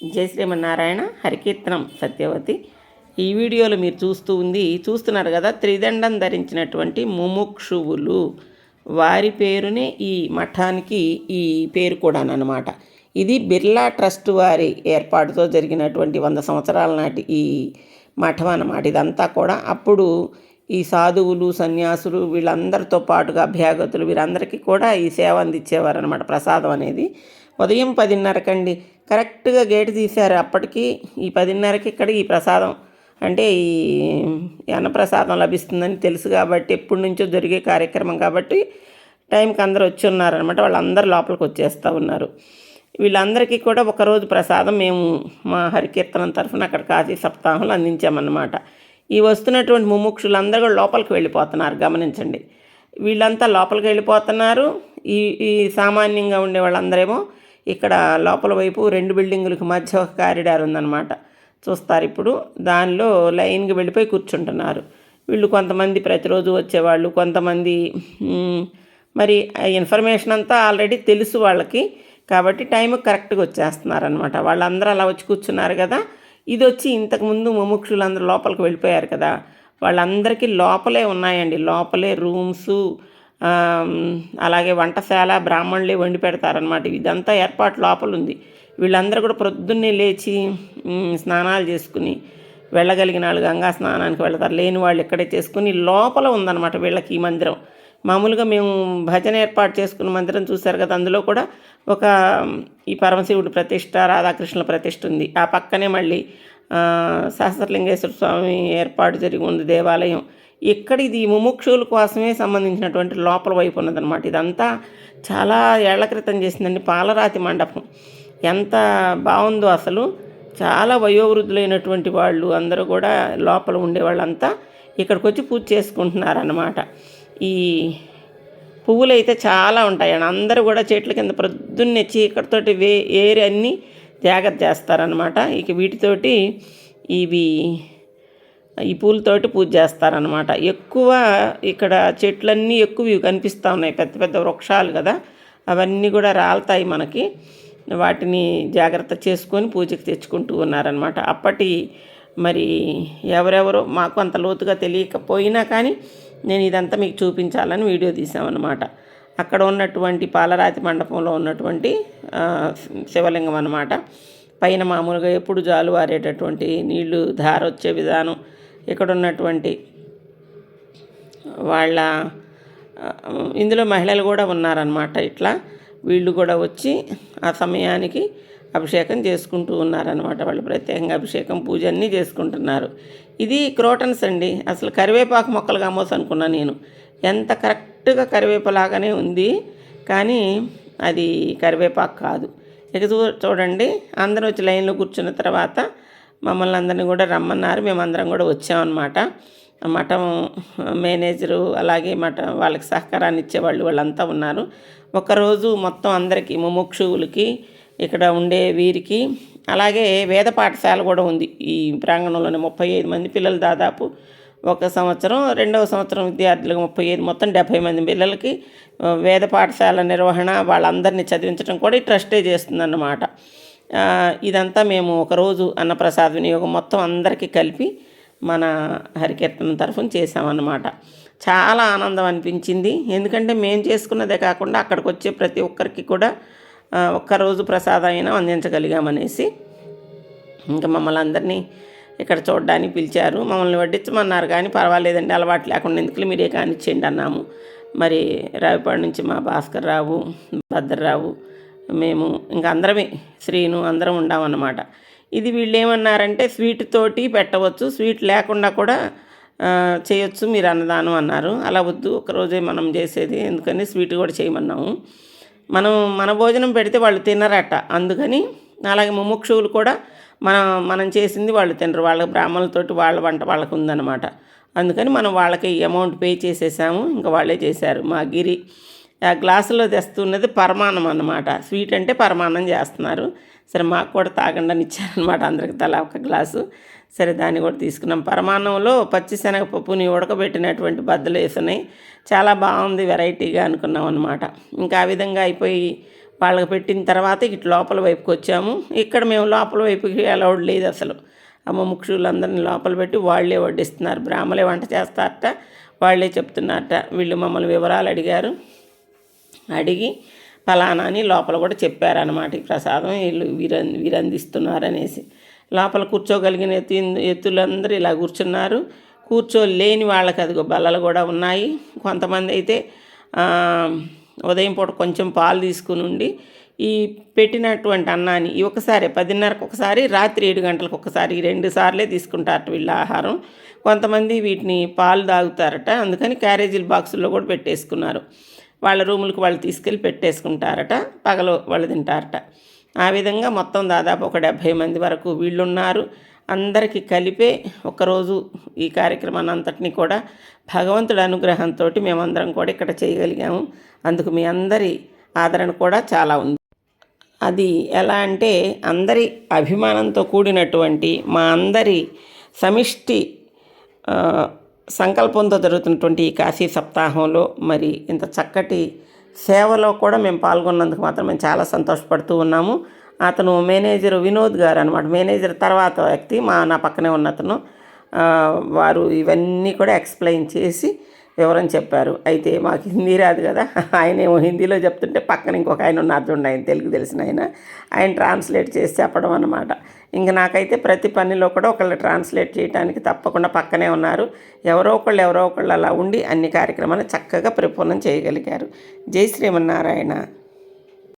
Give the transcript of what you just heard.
జై శ్రీమన్నారాయణ హరికీర్తనం సత్యవతి. ఈ వీడియోలో మీరు చూస్తూ ఉంది చూస్తున్నారు కదా త్రిదండం ధరించినటువంటి ముముక్షువులు. వారి పేరునే ఈ మఠానికి ఈ పేరు కూడా అనమాట ఇది బిర్లా ట్రస్ట్ వారి ఏర్పాటుతో జరిగినటువంటి వంద సంవత్సరాల నాటి ఈ మఠం అన్నమాట. ఇదంతా కూడా అప్పుడు ఈ సాధువులు సన్యాసులు వీళ్ళందరితో పాటుగా అభ్యాగతులు వీరందరికీ కూడా ఈ సేవ అందించేవారు అనమాట ప్రసాదం అనేది. ఉదయం పదిన్నరకండి. కరెక్ట్గా గేటు తీశారు. అప్పటికి ఈ పదిన్నరకి ఇక్కడ ఈ ప్రసాదం. అంటే ఈ అన్నప్రసాదం లభిస్తుందని తెలుసు కాబట్టి ఎప్పటి నుంచో జరిగే కార్యక్రమం కాబట్టి టైంకి అందరూ వచ్చి ఉన్నారనమాట వాళ్ళందరూ లోపలికి వచ్చేస్తూ ఉన్నారు. వీళ్ళందరికీ కూడా ఒకరోజు ప్రసాదం మేము మా హరికీర్తనం తరఫున అక్కడ కాశీ సప్తాహంలో అందించామన్నమాట. ఈ వస్తున్నటువంటి ముముక్షులందరూ కూడా లోపలికి వెళ్ళిపోతున్నారు. గమనించండి. వీళ్ళంతా లోపలికి వెళ్ళిపోతున్నారు. ఈ ఈ సామాన్యంగా ఉండే వాళ్ళందరేమో ఇక్కడ లోపల వైపు రెండు బిల్డింగులకు మధ్య ఒక కారిడార్ ఉందన్నమాట. చూస్తారు ఇప్పుడు. దానిలో లైన్గా వెళ్ళిపోయి కూర్చుంటున్నారు. వీళ్ళు కొంతమంది ప్రతిరోజు వచ్చేవాళ్ళు కొంతమంది మరి ఆ ఇన్ఫర్మేషన్ అంతా ఆల్రెడీ తెలుసు వాళ్ళకి. కాబట్టి టైం కరెక్ట్గా వచ్చేస్తున్నారనమాట వాళ్ళందరూ అలా వచ్చి కూర్చున్నారు కదా. ఇది వచ్చి ఇంతకుముందు ముముక్షులందరూ లోపలికి వెళ్ళిపోయారు కదా. వాళ్ళందరికీ లోపలే ఉన్నాయండి. లోపలే రూమ్స్ అలాగే వంటశాల బ్రాహ్మణులే వండి పెడతారనమాట ఇదంతా ఏర్పాటు లోపల ఉంది వీళ్ళందరూ కూడా ప్రొద్దున్నే లేచి స్నానాలు చేసుకుని వెళ్ళగలిగిన వాళ్ళు గంగా స్నానానికి వెళ్తారు. లేని వాళ్ళు ఇక్కడే చేసుకుని లోపల ఉందన్నమాట వీళ్ళకి ఈ మందిరం. మామూలుగా మేము భజన ఏర్పాటు చేసుకున్న మందిరం చూశారు కదా అందులో కూడా ఒక ఈ పరమశివుడి ప్రతిష్ట రాధాకృష్ణుల ప్రతిష్ట ఉంది. ఆ పక్కనే మళ్ళీ సహస్రలింగేశ్వర స్వామి ఏర్పాటు జరిగి ఉంది దేవాలయం. ఇక్కడ ఇది ముముక్షుల కోసమే సంబంధించినటువంటి లోపల వైపు ఉన్నదన్నమాట. ఇదంతా చాలా ఏళ్ళ క్రితం చేసిందండి పాలరాతి మండపం. ఎంత బాగుందో అసలు. చాలా వయోవృద్ధులైనటువంటి వాళ్ళు అందరూ కూడా లోపల ఉండే వాళ్ళంతా ఇక్కడికి వచ్చి పూజ చేసుకుంటున్నారన్నమాట. ఈ పువ్వులు అయితే చాలా ఉంటాయండి. అందరూ కూడా చెట్ల కింద ప్రొద్దున్నే చీకటితోటి వే ఏరి అన్నీ జాగ్రత్త చేస్తారనమాట ఇక వీటితోటి ఇవి ఈ పూలతోటి పూజ చేస్తారనమాట ఎక్కువ ఇక్కడ చెట్లన్నీ ఎక్కువ ఇవి కనిపిస్తూ ఉన్నాయి. పెద్ద పెద్ద వృక్షాలు కదా. అవన్నీ కూడా రాలుతాయి మనకి. వాటిని జాగ్రత్త చేసుకొని పూజకి తెచ్చుకుంటూ ఉన్నారనమాట అప్పటి మరి ఎవరెవరో మాకు అంత లోతుగా తెలియకపోయినా కానీ నేను ఇదంతా మీకు చూపించాలని వీడియో తీసామన్నమాట. అక్కడ ఉన్నటువంటి పాలరాతి మండపంలో ఉన్నటువంటి శివలింగం అనమాట పైన మామూలుగా ఎప్పుడు జాలు వారేటటువంటి నీళ్ళు ధార వచ్చే విధానం ఇక్కడ ఉన్నటువంటి వాళ్ళ ఇందులో మహిళలు కూడా ఉన్నారనమాట ఇట్లా. వీళ్ళు కూడా వచ్చి ఆ సమయానికి అభిషేకం చేసుకుంటూ ఉన్నారనమాట వాళ్ళు ప్రత్యేకంగా అభిషేకం పూజ అన్నీ చేసుకుంటున్నారు. ఇది క్రోటన్స్ అండి. అసలు కరివేపాకు మొక్కలు కామోస్ అనుకున్నా నేను. ఎంత కరెక్ట్గా కరివేపలాగానే ఉంది కానీ అది కరివేపాకు కాదు. ఇక చూ చూడండి. అందరూ వచ్చి లైన్లో కూర్చున్న తర్వాత మమ్మల్ని అందరినీ కూడా రమ్మన్నారు. మేమందరం కూడా వచ్చామన్నమాట. మఠం మేనేజరు అలాగే మఠం వాళ్ళకి సహకారాన్ని ఇచ్చేవాళ్ళు వాళ్ళంతా ఉన్నారు. ఒకరోజు మొత్తం అందరికీ ముముక్షువులకి ఇక్కడ ఉండే వీరికి అలాగే వేద పాఠశాల కూడా ఉంది. ఈ ప్రాంగణంలోనే ముప్పై ఐదు మంది పిల్లలు దాదాపు ఒక సంవత్సరం రెండవ సంవత్సరం విద్యార్థులకు ముప్పై ఐదు మొత్తం డెబ్భై మంది పిల్లలకి వేద పాఠశాల నిర్వహణ వాళ్ళందరినీ చదివించడం కూడా ఈ ట్రస్టే చేస్తుందన్నమాట. ఇదంతా మేము ఒకరోజు అన్నప్రసాద వినియోగం మొత్తం అందరికీ కలిపి మన హరికీర్తన తరఫున చేసామన్నమాట చాలా ఆనందం అనిపించింది. ఎందుకంటే మేము చేసుకున్నదే కాకుండా అక్కడికి వచ్చే ప్రతి ఒక్కరికి కూడా ఒక్కరోజు ప్రసాదం అయినా అందించగలిగామనేసి ఇంకా మమ్మల్ని అందరినీ ఇక్కడ చూడడానికి పిలిచారు. మమ్మల్ని వడ్డించమన్నారు కానీ పర్వాలేదండి అలవాటు లేకుండా ఎందుకు మీరే కానిచ్చేయండి అన్నాము. మరి రావిపాడు నుంచి మా భాస్కర్ రావు భద్రరావు మేము ఇంకా అందరమే శ్రీను అందరం ఉండామన్నమాట. ఇది వీళ్ళు ఏమన్నారంటే స్వీట్ తోటి పెట్టవచ్చు స్వీట్ లేకుండా కూడా చేయొచ్చు మీరు అన్నదానం అన్నారు. అలా వద్దు ఒకరోజే మనం చేసేది ఎందుకని స్వీట్ కూడా చేయమన్నాము. మనం మన భోజనం పెడితే వాళ్ళు తినరట. అందుకని అలాగే ముముక్షువులు కూడా మనం మనం చేసింది వాళ్ళు తినరు. వాళ్ళ బ్రాహ్మణులతోటి వాళ్ళ వంట వాళ్ళకు ఉందన్నమాట. అందుకని మనం వాళ్ళకి అమౌంట్ పే చేసేసాము ఇంకా వాళ్ళే చేశారు. మా గిరి ఆ గ్లాసులో తెస్తున్నది పరమాన్నం అన్నమాట. స్వీట్ అంటే పరమాన్నం చేస్తున్నారు. సరే మాకు కూడా తాగండి అని ఇచ్చారనమాట అందరికి తలా ఒక గ్లాసు. సరే దాన్ని కూడా తీసుకున్నాం. పరమాన్నంలో పచ్చిశనగపప్పుని ఉడకబెట్టినటువంటి బద్దలు వేసినాయి. చాలా బాగుంది వెరైటీగా అనుకున్నాం అనమాట ఇంకా ఆ విధంగా అయిపోయి వాళ్ళకి పెట్టిన తర్వాత ఇటు లోపల వైపుకి వచ్చాము. ఇక్కడ మేము లోపల వైపుకి అలౌడ్ లేదు అసలు. అమ్మ ముక్షులందరినీ లోపల పెట్టి వాళ్ళే వడ్డిస్తున్నారు. బ్రాహ్మలే వంట చేస్తారట. వాళ్ళే చెప్తున్నారట. వీళ్ళు మమ్మల్ని వివరాలు అడిగారు. అడిగి ఫలానా అని లోపల కూడా చెప్పారనమాట ఈ ప్రసాదం. వీళ్ళు వీరం వీరందిస్తున్నారనేసి. లోపల కూర్చోగలిగిన ఎత్తు ఎత్తులందరూ ఇలా కూర్చున్నారు. కూర్చోలేని వాళ్ళకి అదిగో బల్లలు కూడా ఉన్నాయి. కొంతమంది అయితే ఉదయం పూట కొంచెం పాలు తీసుకుని ఉండి ఈ పెట్టినటువంటి అన్నాన్ని ఒకసారి పదిన్నరకు ఒకసారి రాత్రి ఏడు గంటలకు ఒకసారి రెండు సార్లే తీసుకుంటారట వీళ్ళ ఆహారం. కొంతమంది వీటిని పాలు తాగుతారట. అందుకని క్యారేజీల బాక్సుల్లో కూడా పెట్టేసుకున్నారు. వాళ్ళ రూములకు వాళ్ళు తీసుకెళ్ళి పెట్టేసుకుంటారట పగలు వాళ్ళు తింటారట. ఆ విధంగా మొత్తం దాదాపు ఒక డెబ్భై మంది వరకు వీళ్ళున్నారు. అందరికీ కలిపే ఒకరోజు ఈ కార్యక్రమాన్ని అంతటిని కూడా భగవంతుడి అనుగ్రహంతో మేమందరం కూడా ఇక్కడ చేయగలిగాము. అందుకు మీ అందరి ఆదరణ కూడా చాలా ఉంది. అది ఎలా అంటే అందరి అభిమానంతో కూడినటువంటి మా అందరి సమిష్టి సంకల్పంతో జరుగుతున్నటువంటి ఈ కాశీ సప్తాహంలో మరి ఇంత చక్కటి సేవలో కూడా మేము పాల్గొన్నందుకు మాత్రం మేము చాలా సంతోషపడుతూ ఉన్నాము. అతను మేనేజర్ వినోద్ గారు అనమాట మేనేజర్ తర్వాత వ్యక్తి మా నా పక్కనే ఉన్న అతను. వారు ఇవన్నీ కూడా ఎక్స్ప్లెయిన్ చేసి వివరం చెప్పారు. అయితే మాకు హిందీ రాదు కదా. ఆయన ఏమో హిందీలో చెప్తుంటే పక్కన ఇంకొక ఆయన ఉన్నారు చూడండి ఆయన తెలుగు తెలిసిన ఆయన. ఆయన ట్రాన్స్లేట్ చేసి చెప్పడం అన్నమాట. ఇంక నాకైతే ప్రతి పనిలో కూడా ఒకళ్ళు ట్రాన్స్లేట్ చేయడానికి తప్పకుండా పక్కనే ఉన్నారు. ఎవరో ఒకళ్ళు ఎవరో ఒకళ్ళు అలా ఉండి అన్ని కార్యక్రమాలు చక్కగా పరిపూర్ణం చేయగలిగారు. జై శ్రీమన్నారాయణ.